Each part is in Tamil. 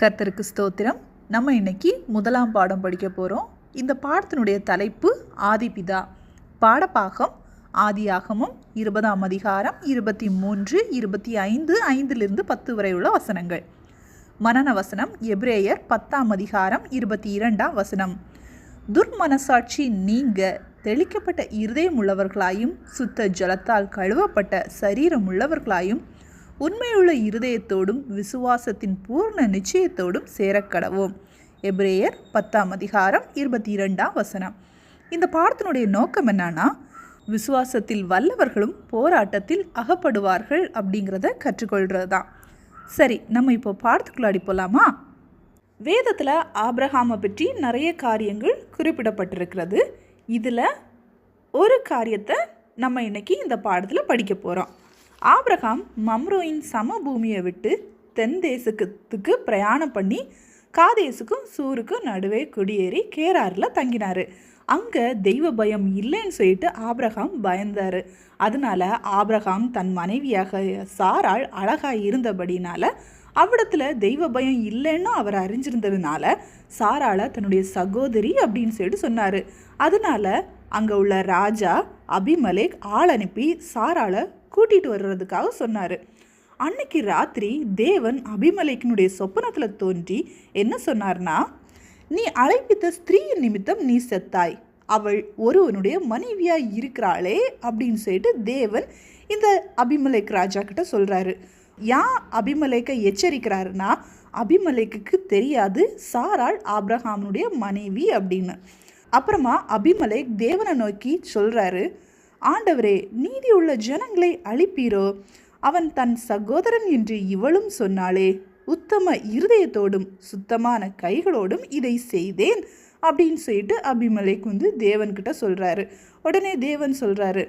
கர்த்தருக்கு ஸ்தோத்திரம். நம்ம இன்னைக்கு முதலாம் பாடம் படிக்க போகிறோம் இந்த பாடத்தினுடைய தலைப்பு ஆதிபிதா. பாடப்பாகம் ஆதியாகமும் இருபதாம் அதிகாரம் இருபத்தி மூன்று இருபத்தி ஐந்து ஐந்திலிருந்து பத்து வரை உள்ள வசனங்கள். மனன வசனம் எப்ரேயர் பத்தாம் அதிகாரம் இருபத்தி இரண்டாம் வசனம். துர்மனசாட்சி நீங்க தெளிக்கப்பட்ட இருதயம் உள்ளவர்களாயும் சுத்த ஜலத்தால் கழுவப்பட்ட சரீரம் உள்ளவர்களாயும் உண்மையுள்ள இருதயத்தோடும் விசுவாசத்தின் பூர்ண நிச்சயத்தோடும் சேரக்கடவோம். எப்ரேயர் பத்தாம் அதிகாரம் இருபத்தி இரண்டாம் வசனம். இந்த பாடத்தினுடைய நோக்கம் என்னன்னா விசுவாசத்தில் வல்லவர்களும் போராட்டத்தில் அகப்படுவார்கள் அப்படிங்கிறத கற்றுக்கொள்கிறது தான் சரி நம்ம இப்போ பாடத்துக்குள்ளாடி போகலாமா வேதத்தில் ஆப்ரஹாமை பற்றி நிறைய காரியங்கள் குறிப்பிடப்பட்டிருக்கிறது. இதில் ஒரு காரியத்தை நம்ம இன்னைக்கு இந்த பாடத்தில் படிக்க போகிறோம் ஆப்ரஹாம் மம்ரோயின் சமபூமியை விட்டு தென் தேசத்துக்கு பிரயாணம் பண்ணி காதேசுக்கும் சூருக்கும் நடுவே குடியேறி கேராரில் தங்கினார். அங்கே தெய்வ பயம் இல்லைன்னு சொல்லிட்டு ஆப்ரஹாம் பயந்தார். அதனால ஆப்ரஹாம் தன் மனைவியாக சாராள் அழகாக இருந்தபடினால அவ்விடத்தில் தெய்வ பயம் இல்லைன்னு அவர் அறிஞ்சிருந்ததுனால சாராளை தன்னுடைய சகோதரி அப்படின்னு சொல்லிட்டு சொன்னார். அதனால அங்கே உள்ள ராஜா அபிமலேக் ஆள் அனுப்பி சாராளை கூட்டிகிட்டு வர்றதுக்காக சொன்னார். அன்னைக்கு ராத்திரி தேவன் அபிமலேக்கினுடைய சொப்பனத்தில் தோன்றி என்ன சொன்னார்னா நீ அழைப்பித்த ஸ்திரீயின் நிமித்தம் நீ செத்தாய். அவள் ஒருவனுடைய மனைவியாக இருக்கிறாளே அப்படின்னு சொல்லிட்டு தேவன் இந்த அபிமலேக் ராஜா கிட்ட சொல்கிறாரு ஏன் அபிமலேக்கை எச்சரிக்கிறாருன்னா அபிமலேக்குக்கு தெரியாது சாராள் ஆப்ரஹாமனுடைய மனைவி அப்படின்னு. அப்புறமா அபிமலேக் தேவனை நோக்கி சொல்கிறாரு ஆண்டவரே நீதி உள்ள ஜனங்களை அழிப்பீரோ? அவன் தன் சகோதரன் என்று இவளும் சொன்னாளே உத்தம இருதயத்தோடும் சுத்தமான கைகளோடும் இதை செய்தேன் அப்படின்னு சொல்லிட்டு அபிமலைக்கு வந்து தேவன்கிட்ட சொல்கிறாரு உடனே தேவன் சொல்கிறாரு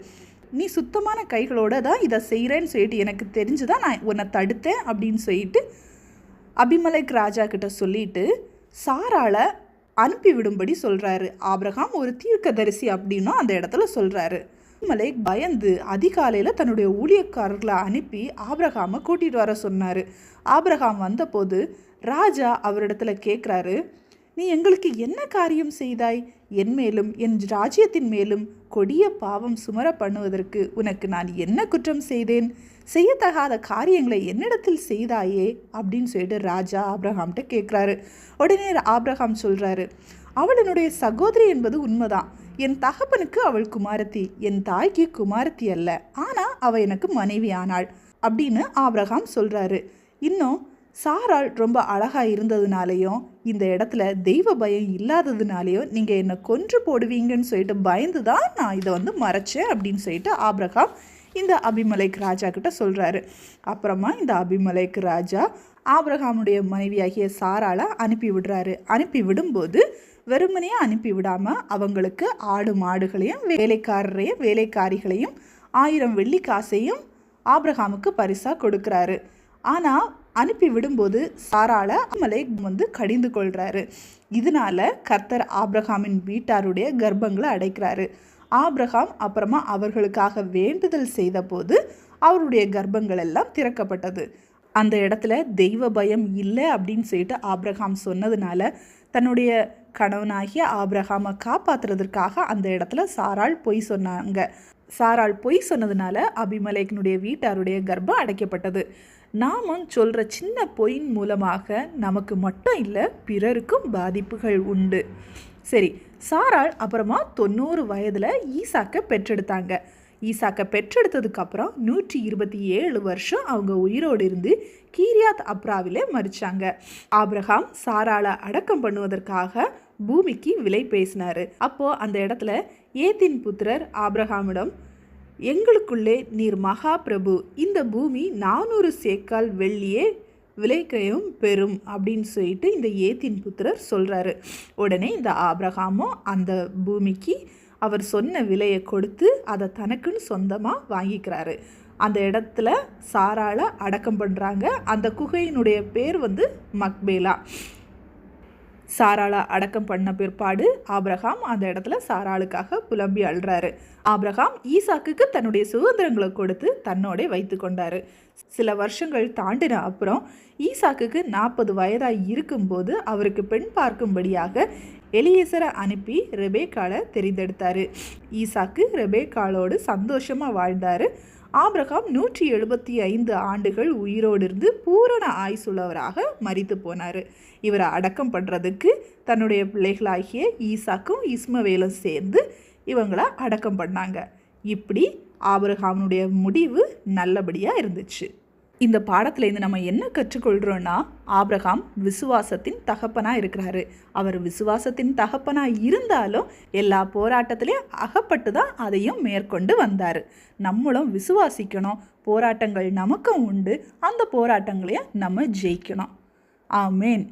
நீ சுத்தமான கைகளோட தான் இதை செய்கிறேன்னு சொல்லிட்டு எனக்கு தெரிஞ்சு தான் நான் உன்னை தடுத்தேன் அப்படின்னு சொல்லிட்டு அபிமலைக்கு ராஜா கிட்ட சொல்லிட்டு சாரால அனுப்பிவிடும்படி சொல்கிறாரு ஆப்ரஹாம் ஒரு தீர்க்கதரிசி அப்படின்னும் அந்த இடத்துல சொல்கிறாரு மலை பயந்து அதிகாலையில் தன்னுடைய ஊழியக்காரர்களை அனுப்பி ஆபிரகாமை கூட்டிகிட்டு வர சொன்னார். ஆபிரகாம் வந்தபோது ராஜா அவரிடத்துல கேட்குறாரு நீ எங்களுக்கு என்ன காரியம் செய்தாய்? என் மேலும் என் ராஜ்யத்தின் மேலும் கொடிய பாவம் சுமர பண்ணுவதற்கு உனக்கு நான் என்ன குற்றம் செய்தேன்? செய்யத்தகாத காரியங்களை என்னிடத்தில் செய்தாயே? அப்படின்னு சொல்லிட்டு ராஜா ஆப்ரஹாம்கிட்ட கேட்குறாரு உடனே ஆப்ரஹாம் சொல்கிறாரு அவள் என்னுடைய சகோதரி என்பது உண்மைதான். என் தகப்பனுக்கு அவள் குமாரத்தி என் தாய்க்கு குமாரத்தி அல்ல. ஆனால் அவள் எனக்கு மனைவி ஆனாள் அப்படின்னு ஆப்ரஹாம் சொல்கிறாரு இன்னும் சாராள் ரொம்ப அழகாக இருந்ததுனாலையும் இந்த இடத்துல தெய்வ பயம் இல்லாததுனாலையும் நீங்கள் என்னை கொன்று போடுவீங்கன்னு சொல்லிட்டு பயந்து தான் நான் இதை வந்து மறைச்சேன் அப்படின்னு சொல்லிட்டு ஆப்ரஹாம் இந்த அபிமலைக் ராஜா கிட்ட சொல்கிறாரு அப்புறமா இந்த அபிமலைக் ராஜா ஆப்ரஹாமுடைய மனைவியாகிய சாராளை அனுப்பி விடுறாரு. அனுப்பி விடும்போது வெறுமனையாக அனுப்பி விடாமல் அவங்களுக்கு ஆடு மாடுகளையும் வேலைக்காரரையும் வேலைக்காரிகளையும் ஆயிரம் வெள்ளி காசையும் ஆப்ரஹாமுக்கு பரிசாக கொடுக்குறாரு. ஆனால் அனுப்பி விடும்போது சாரால அமலை வந்து கடிந்து கொள்கிறாரு இதனால கர்த்தர் ஆப்ரஹாமின் வீட்டாருடைய கர்ப்பங்களை அடைக்கிறாரு. ஆப்ரஹாம் அப்புறமா அவர்களுக்காக வேண்டுதல் செய்தபோது அவருடைய கர்ப்பங்கள் எல்லாம் திறக்கப்பட்டது. அந்த இடத்துல தெய்வ பயம் இல்லை அப்படின்னு சொல்லிட்டு ஆப்ரஹாம் சொன்னதுனால தன்னுடைய கணவனாகிய ஆப்ரஹாமை காப்பாற்றுறதுக்காக அந்த இடத்துல சாரால் பொய் சொன்னாங்க. சாரால் பொய் சொன்னதுனால அபிமலேக்கனுடைய வீட்டாருடைய கர்ப்பம் அடைக்கப்பட்டது. நாமும் சொல்கிற சின்ன பொயின் மூலமாக நமக்கு மட்டும் இல்லை பிறருக்கும் பாதிப்புகள் உண்டு. சரி சாராள் அப்புறமா தொண்ணூறு வயதில் ஈசாக்கை பெற்றெடுத்தாங்க. ஈசாக்கை பெற்றெடுத்ததுக்கு அப்புறம் நூற்றி இருபத்தி ஏழு வருஷம் அவங்க உயிரோடு இருந்து கீரியாத் அப்ராவிலே மறிச்சாங்க ஆப்ரஹாம் சாராளை அடக்கம் பண்ணுவதற்காக பூமிக்கு விலை பேசினார். அப்போது அந்த இடத்துல ஏத்தின் புத்திரர் ஆப்ரஹாமிடம் எங்களுக்குள்ளே நீர் மகா பிரபு இந்த பூமி நானூறு சேக்கால் வெள்ளியே விலைக்கையும் பெறும் அப்படின்னு சொல்லிட்டு இந்த ஏத்தின் புத்திரர் சொல்கிறாரு உடனே இந்த ஆப்ரஹாமும் அந்த பூமிக்கு அவர் சொன்ன விலையை கொடுத்து அதை தனக்குன்னு சொந்தமாக வாங்கிக்கிறாரு. அந்த இடத்துல சாராளை அடக்கம் பண்ணுறாங்க அந்த குகையினுடைய பேர் வந்து மக்பேலா. சாராளை அடக்கம் பண்ண பிற்பாடு ஆப்ரஹாம் அந்த இடத்துல சாராளுக்காக புலம்பி அழுறாரு. ஆபிரகாம் ஈசாக்குக்கு தன்னுடைய சுதந்திரங்களை கொடுத்து தன்னோட வைத்து கொண்டாரு. சில வருஷங்கள் தாண்டின அப்புறம் ஈசாக்குக்கு நாற்பது வயதாக இருக்கும்போது அவருக்கு பெண் பார்க்கும்படியாக எலியேசரை அனுப்பி ரெபேக்காலை தெரிந்தெடுத்தாரு. ஈசாக்கு ரெபேக்காலோடு சந்தோஷமாக வாழ்ந்தார். ஆபிரகாம் நூற்றி எழுபத்தி ஐந்து ஆண்டுகள் உயிரோடு இருந்து பூரண ஆயுசுள்ளவராக மறித்து போனார். இவரை அடக்கம் பண்ணுறதுக்கு தன்னுடைய பிள்ளைகளாகிய ஈசாக்கும் இஸ்மவேலும் சேர்ந்து இவங்களை அடக்கம் பண்ணாங்க. இப்படி ஆபிரகாமனுடைய முடிவு நல்லபடியாக இருந்துச்சு. இந்த பாடத்துலேருந்து நம்ம என்ன கற்றுக்கொள்கிறோன்னா ஆப்ரஹாம் விசுவாசத்தின் தகப்பனாக இருக்கிறாரு. அவர் விசுவாசத்தின் தகப்பனாக இருந்தாலும் எல்லா போராட்டத்திலையும் அகப்பட்டு தான் அதையும் மேற்கொண்டு வந்தார். நம்மளும் விசுவாசிக்கணும். போராட்டங்கள் நமக்கும் உண்டு. அந்த போராட்டங்களையும் நம்ம ஜெயிக்கணும். ஆமேன்.